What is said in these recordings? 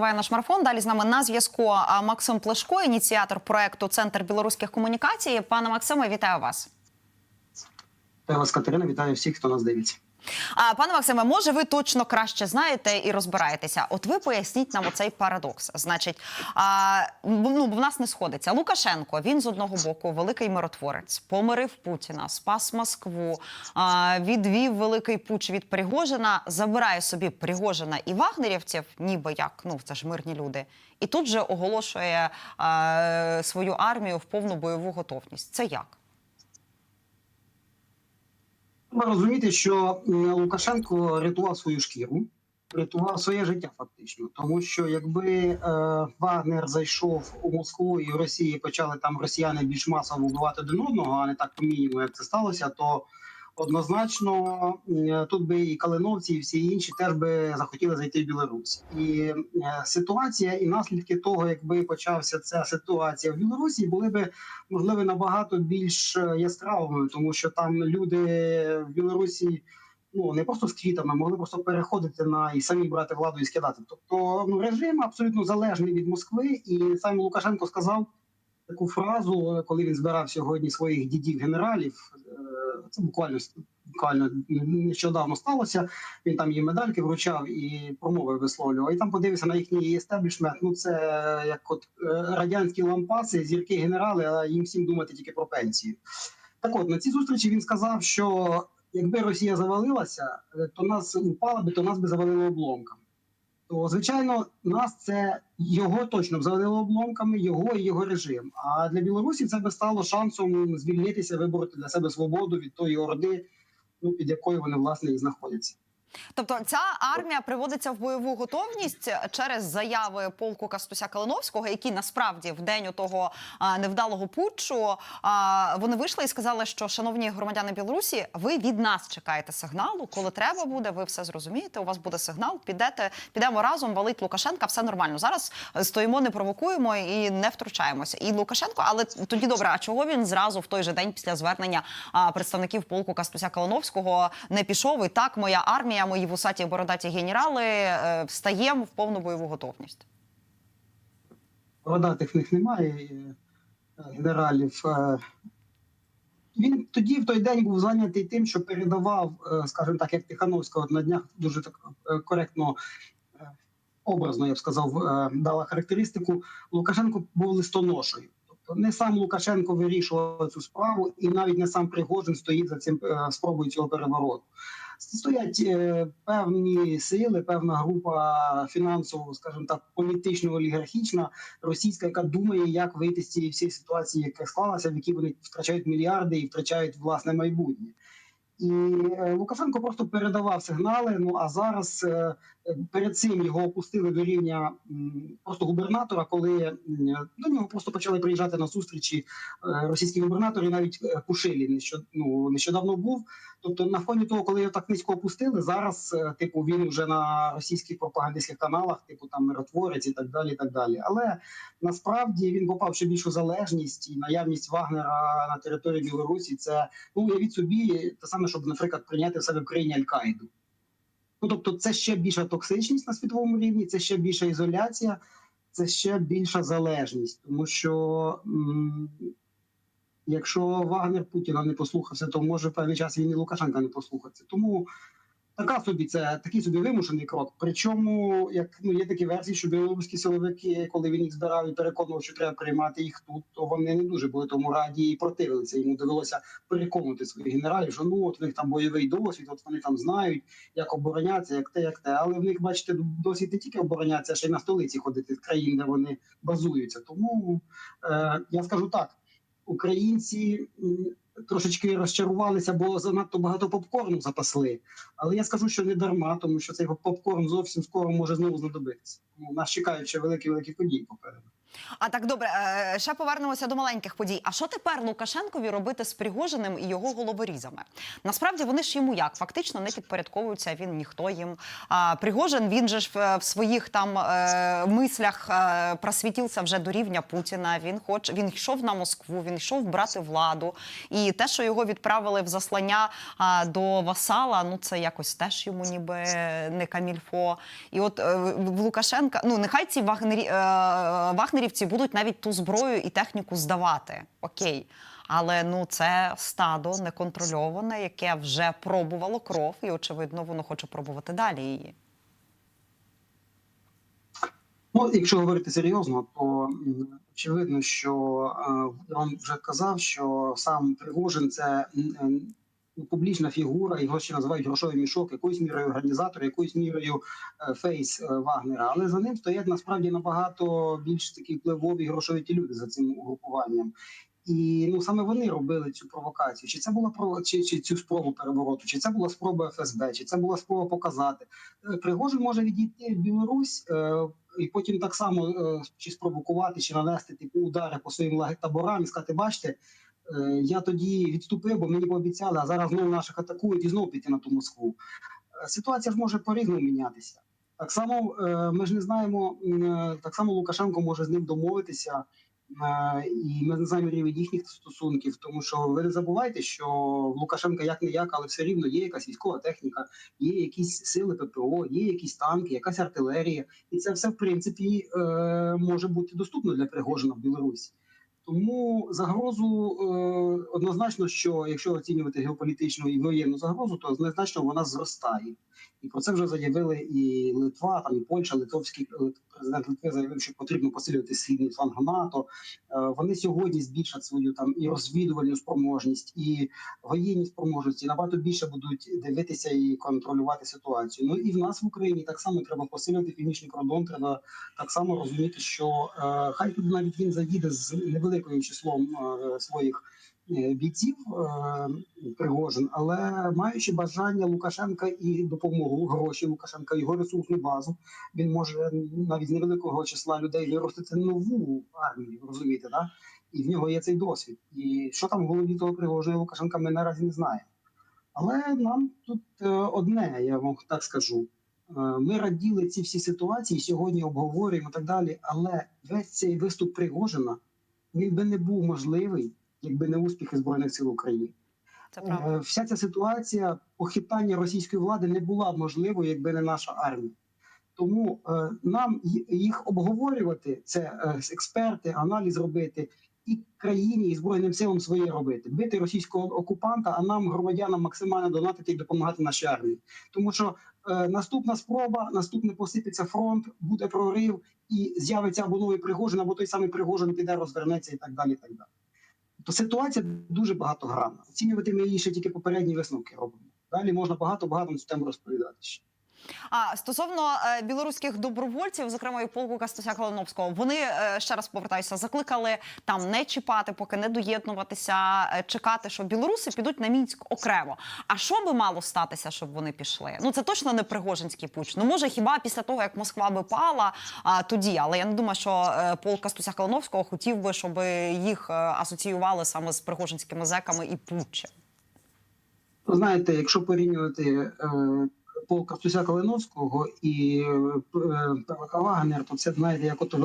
Триває наш марафон. Далі з нами на зв'язку Максим Плешко, ініціатор проекту Центр білоруських комунікацій. Пане Максиме, вітаю вас. Вітаю вас, Катерина. Вітаю всіх, хто нас дивиться. А пане Максиме, може, ви точно краще знаєте і розбираєтеся? От ви поясніть нам оцей парадокс. Значить, а, ну в нас не сходиться. Лукашенко він з одного боку великий миротворець, помирив Путіна, спас Москву, а, відвів великий пуч від Пригожина, забирає собі Пригожина і вагнерівців, ніби як ну це ж мирні люди, і тут же оголошує а, свою армію в повну бойову готовність. Це як? Треба розуміти, що Лукашенко рятував свою шкіру, рятував своє життя фактично. Тому що якби е, Вагнер зайшов у Москву і в Росії почали там росіяни більш масово вбивати один одного, а не так по мінімуму, як це сталося, то однозначно тут би і Калиновці, і всі інші теж би захотіли зайти в Білорусь. І е, ситуація і наслідки того, якби почався ця ситуація в Білорусі, були би можливо набагато більш е, яскравими, тому що там люди в Білорусі ну не просто з квітами, могли просто переходити на і самі брати владу і скидати. Тобто ну режим абсолютно залежний від Москви, і сам Лукашенко сказав таку фразу, коли він збирав сьогодні своїх дідів генералів. е, Це буквально буквально нещодавно сталося. Він там їм медальки вручав і промови висловлював. І там подивився на їхній естеблішмент. Ну це як от е, радянські лампаси, зірки генерали, а їм всім думати тільки про пенсію. Так от на цій зустрічі він сказав, що якби Росія завалилася, е, то нас упала би, то нас би завалило обломками. То звичайно, нас це його точно б завалило обломками, його і його режим. А для Білорусі це би стало шансом звільнитися, вибороти для себе свободу від тої орди, ну під якою вони власне і знаходяться. Тобто ця армія приводиться в бойову готовність через заяви полку Кастуся Калиновського, які насправді в день того невдалого путчу вони вийшли і сказали, що шановні громадяни Білорусі, ви від нас чекаєте сигналу. Коли треба буде, ви все зрозумієте. У вас буде сигнал. Підете, підемо разом, валить Лукашенка. Все нормально. Зараз стоїмо, не провокуємо і не втручаємося. І Лукашенко, але тоді добре. А чого він зразу в той же день після звернення представників полку Кастуся Калиновського не пішов? І так моя армія, мої вусаті бородаті генерали е, встаємо в повну бойову готовність. Бородатих в них немає е, генералів. Е, Він тоді в той день був зайнятий тим, що передавав, скажімо так, як Тихановська от на днях дуже так коректно, образно, я б сказав, дала характеристику. Лукашенко був листоношею. Тобто не сам Лукашенко вирішував цю справу, і навіть не сам Пригожин стоїть за цим спробою цього перевороту. Стоять е, певні сили, певна група фінансово, скажімо так, політично-олігархічна, російська, яка думає, як вийти з цієї всієї ситуації, яка склалася, в якій вони втрачають мільярди і втрачають власне майбутнє. І е, Лукашенко просто передавав сигнали. Ну а зараз е, перед цим його опустили до рівня просто губернатора, коли до нього просто почали приїжджати на зустрічі е, російські губернатори, навіть е, Кушилін, що ну нещодавно був. Тобто, на фоні того, коли його так низько опустили, зараз е, типу він вже на російських пропагандистських каналах, типу там миротворець і так далі. і так далі. Але насправді він попав ще більшу залежність і наявність Вагнера на території Білорусі. Це ну уявіть собі те саме, щоб, наприклад, прийняти в себе в країні Аль-Каїду. Ну тобто, це ще більша токсичність на світовому рівні, це ще більша ізоляція, це ще більша залежність, тому що. Якщо Вагнер Путіна не послухався, то може в певний час він і Лукашенка не послухатися. Тому така собі це такий собі вимушений крок. Причому, як ну є такі версії, що білоруські силовики, коли він їх збирав і переконував, що треба приймати їх тут, то вони не дуже були тому раді і противилися. Йому довелося переконувати своїх генералів, що ну от в них там бойовий досвід, от вони там знають, як оборонятися, як те, як те. Але в них, бачите, досвід не тільки оборонятися, а ще й на столиці ходити з країн, де вони базуються. Тому е, я скажу так українці трошечки розчарувалися, бо занадто багато попкорну запасли. Але я скажу, що не дарма, тому що цей попкорн зовсім скоро може знову знадобитися. Нас чекають ще великі великі події попереду. А так добре, е, ще повернемося до маленьких подій. А що тепер Лукашенкові робити з Пригожиним і його головорізами? Насправді вони ж йому як фактично не підпорядковуються. Він ніхто їм. А Пригожин він же ж в, в своїх там е, мислях е, просвітився вже до рівня Путіна. Він хоч він йшов на Москву, він йшов брати владу. І те, що його відправили в заслання до васала, ну це якось теж йому ніби не камільфо. І от е, в Лукашенка, ну нехай ці вагнері, е, вагнерівці будуть навіть ту зброю і техніку здавати. Окей. Але ну це стадо неконтрольоване, яке вже пробувало кров, і очевидно, воно хоче пробувати далі її. Ну, якщо говорити серйозно, то очевидно, що е, я вам вже казав, що сам Пригожин це публічна фігура, його ще називають грошовий мішок, якоюсь мірою організатор, якоюсь мірою е, фейс е, Вагнера. Але за ним стоять насправді набагато більш такі впливові грошові ті люди за цим угрупуванням. І ну саме вони робили цю провокацію. Чи це була чи, чи цю спробу перевороту, чи це була спроба ФСБ, чи це була спроба показати. Е, Пригожин може відійти в Білорусь е, і потім так само е, чи спровокувати, чи нанести типу удари по своїм таборам і сказати, бачите, я тоді відступив, бо мені пообіцяли, а зараз знову наших атакують і знову піти на ту Москву. Е, Ситуація ж може по-різному мінятися. Так само е, ми ж не знаємо, е, так само Лукашенко може з ним домовитися. Е, І ми не знаємо рівень їхніх стосунків, тому що ви не забувайте, що в Лукашенка як не як, але все рівно є якась військова техніка, є якісь сили ППО, є якісь танки, якась артилерія, і це все в принципі е, може бути доступно для Пригожина в Білорусі. Тому загрозу е, однозначно, що якщо оцінювати геополітичну і воєнну загрозу, то однозначно вона зростає. І про це вже заявили і Литва, там і Польща, Литовський е, президент Литви заявив, що потрібно посилювати східний фланг НАТО. Е, Вони сьогодні збільшать свою там і розвідувальну спроможність, і воєнні спроможності набагато більше будуть дивитися і контролювати ситуацію. Ну і в нас в Україні так само треба посилювати північний кордон. Треба так само розуміти, що е, хай тут навіть він заїде з невеликим числом своїх бійців е, Пригожин, але маючи бажання Лукашенка і допомогу гроші Лукашенка, його ресурсну базу, він може навіть з невеликого числа людей виростити нову армію, розумієте, да? І в нього є цей досвід. І що там в голові того Пригожина Лукашенка, ми наразі не знаємо. Але нам тут е, одне, я вам так скажу. Е, Ми раділи ці всі ситуації, сьогодні обговорюємо і так далі. Але весь цей виступ Пригожина він би не був можливий, якби не успіхи збройних сил України. Це правда. Е, Вся ця ситуація похитання російської влади не була б можливою, якби не наша армія. Тому е, нам їх обговорювати, це е, експерти, аналіз робити, і країні, і збройним силам своє робити, бити російського окупанта, а нам, громадянам, максимально донатити і допомагати нашій армії. Тому що е, наступна спроба, наступне посипеться фронт, буде прорив, і з'явиться або новий Пригожин, або той самий Пригожин піде, розвернеться і так далі. І так далі. То ситуація дуже багатогранна. Оцінювати ми її ще тільки попередні висновки робимо. Далі можна багато багато на цю тему розповідати. ще. А стосовно е, білоруських добровольців, зокрема і полку Кастуся Калиновського, вони е, ще раз повертаюся, закликали там не чіпати, поки не доєднуватися, е, чекати, що білоруси підуть на мінськ окремо. А що би мало статися, щоб вони пішли? Ну це точно не Пригожинський пуч. Ну може, хіба після того як Москва би пала а, тоді, але я не думаю, що е, полк Кастуся Калиновського хотів би, щоб їх е, асоціювали саме з пригожинськими зеками і путчем. Знаєте, якщо порівнювати е, полк Костуся Калиновського і е, ПВК Вагнер, то це знаєте, як от е,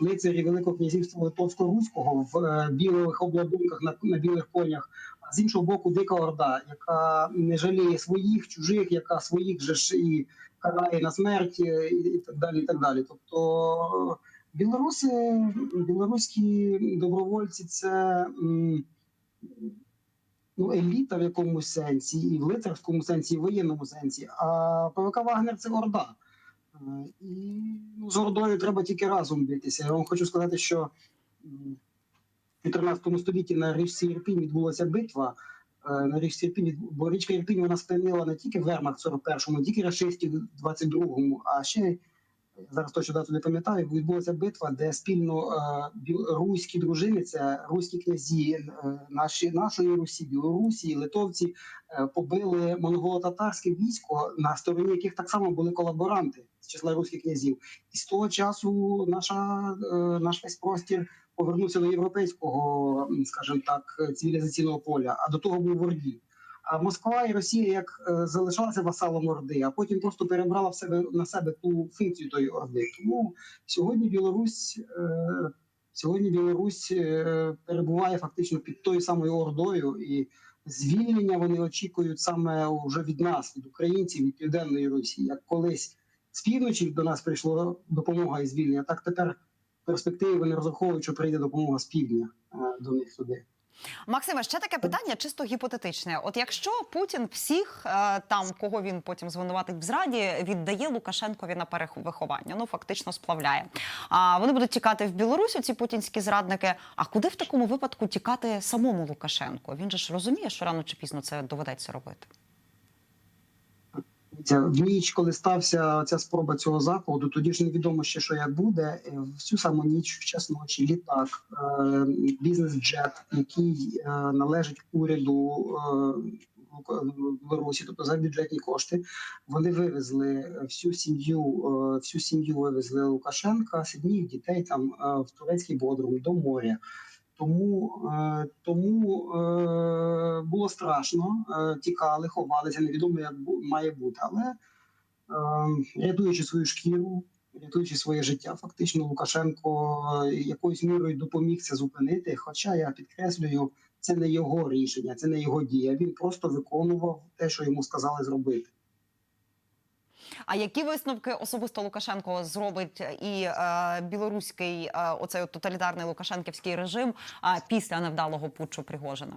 лицарі Великого князівства Литовсько-Руського в е, білих обладунках на, на білих конях. А з іншого боку, дика орда, яка не жаліє своїх, чужих, яка своїх же ж і карає на смерть, і так далі. І так далі. Тобто білоруси, білоруські добровольці, це. Ну, еліта в якомусь сенсі, і в лицарському сенсі, і в воєнному сенсі. А ПВК Вагнер це Орда. Е, І ну, з Ордою треба тільки разом битися. Я вам хочу сказати, що в 14 столітті на річці Ірпінь відбулася битва. Е, На річці Ірпінь, бо річка Ірпінь вона спинила не тільки Вермахт в 41-му, не тільки рашистів в 22-му, а ще зараз точно дату не пам'ятаю. Відбулася битва, де спільно е, руські дружини, це руські князі е, наші нашої Русі, Білорусі, литовці е, побили монголо-татарське військо, на стороні яких так само були колаборанти з числа руських князів. І з того часу наша наш весь простір повернувся до європейського, скажімо так, цивілізаційного поля. А до того був Орді. А Москва і Росія як е, залишалася васалом Орди, а потім просто перебрала в себе на себе ту функцію тої Орди. Тому сьогодні Білорусь е, сьогодні Білорусь е, перебуває фактично під тою самою Ордою, і звільнення вони очікують саме вже від нас, від українців, від південної Росії. Як колись з півночі до нас прийшла допомога і звільнення, так тепер в перспективі вони розраховують, що прийде допомога з півдня до них туди. Максиме, ще таке питання, чисто гіпотетичне. От якщо Путін всіх е, там, кого він потім звинуватить в зраді, віддає Лукашенкові на перевиховання, ну фактично сплавляє. А вони будуть тікати в Білорусі, ці путінські зрадники. А куди в такому випадку тікати самому Лукашенку? Він же ж розуміє, що рано чи пізно це доведеться робити. В ніч, коли стався ця спроба цього закладу, тоді ж невідомо ще, що як буде. Е, В цю саму ніч, в час ночі, літак, е, бізнес-джет, який е, належить уряду Білорусі, тобто за бюджетні кошти, вони вивезли всю сім'ю, всю сім'ю вивезли Лукашенка, сидніх дітей там в турецький бодрум до моря. Тому, е, тому е, було страшно, е, тікали, ховалися, невідомо, як бу- має бути. Але рятуючи свою шкіру, рятуючи своє життя, фактично Лукашенко якоюсь мірою допоміг це зупинити. Хоча я підкреслюю, це не його рішення, це не його дія. Він просто виконував те, що йому сказали зробити. А які висновки особисто Лукашенко зробить і е, білоруський е, оцей от тоталітарний лукашенківський режим е, після невдалого путчу Пригожина?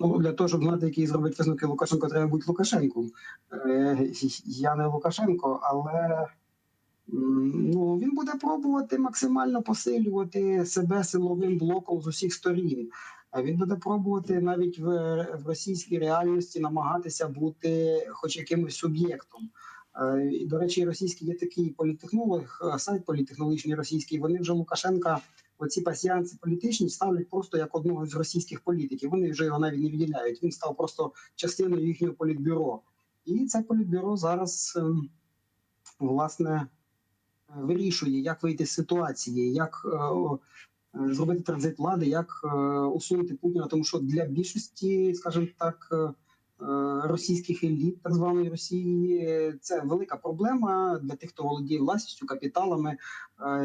Ну для того, щоб знати, які зробить висновки Лукашенко, треба бути Лукашенком. Е, я не Лукашенко, але ну він буде пробувати максимально посилювати себе силовим блоком з усіх сторін. А він буде пробувати навіть в, в російській реальності намагатися бути хоч якимось суб'єктом. Е, До речі, російський є такий політтехнолог, е, сайт політтехнологічний російський. Вони вже Лукашенка оці пасіянці політичні ставлять просто як одного з російських політиків. Вони вже його навіть не виділяють. Він став просто частиною їхнього політбюро. І це політбюро зараз ем, власне е, вирішує, як вийти з ситуації, як зробити транзит влади, як е, усунути Путіна. Тому що для більшості, скажімо так. е, е, Російських еліт так званої Росії це велика проблема для тих, хто володіє власністю, капіталами,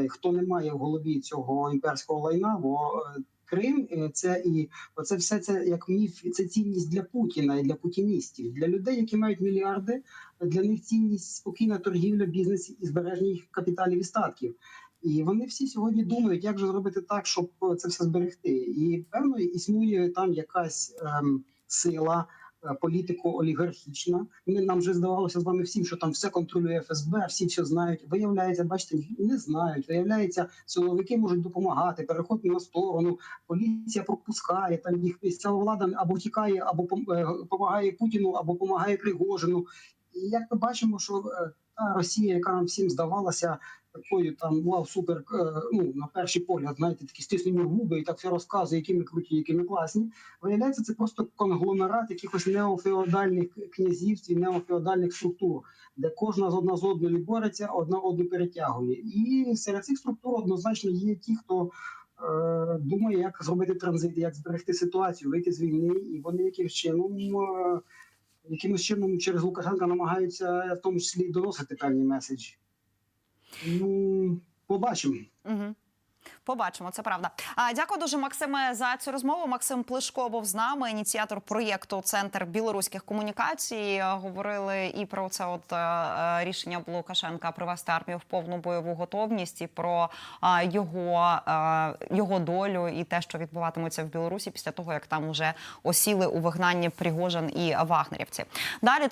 хто не має в голові цього імперського лайна, бо Крим це і оце все це як міф, це цінність для Путіна і для путіністів, для людей, які мають мільярди. Для них цінність спокійна торгівля, бізнес і збереження їх капіталів і статків. І вони всі сьогодні думають, як же зробити так, щоб це все зберегти. І певно існує там якась ем, сила е, політико-олігархічна. Нам вже здавалося з вами всім, що там все контролює ФСБ, всі все знають. Виявляється, бачите, не знають. Виявляється, силовики можуть допомагати, переходити на сторону. Поліція пропускає там їх місцева влада або тікає, або пом- е, допомагає Путіну, або допомагає Пригожину. І як ми бачимо, що е, Росія, яка нам всім здавалася такою там вау, супер, е, ну на перший погляд, знаєте, такі стиснені губи і так все розказує, які ми круті, які ми класні. Виявляється, це просто конгломерат якихось неофеодальних князівств і неофеодальних структур, де кожна з одна з одною бореться, одна одну перетягує. І серед цих структур однозначно є ті, хто. е, Думає, як зробити транзит, як зберегти ситуацію, вийти з війни, і вони якимось чином, е, якимось чином через Лукашенка намагаються в тому числі доносити певні меседжі. Ну, побачимо. Угу. Побачимо, це правда. А дякую дуже, Максиме, за цю розмову. Максим Плишко був з нами, ініціатор проєкту Центр білоруських комунікацій. Говорили і про це от е, рішення Лукашенка привести армію в повну бойову готовність, і про е, його, е, його долю і те, що відбуватиметься в Білорусі після того, як там уже осіли у вигнанні Пригожин і Вагнерівці. Далі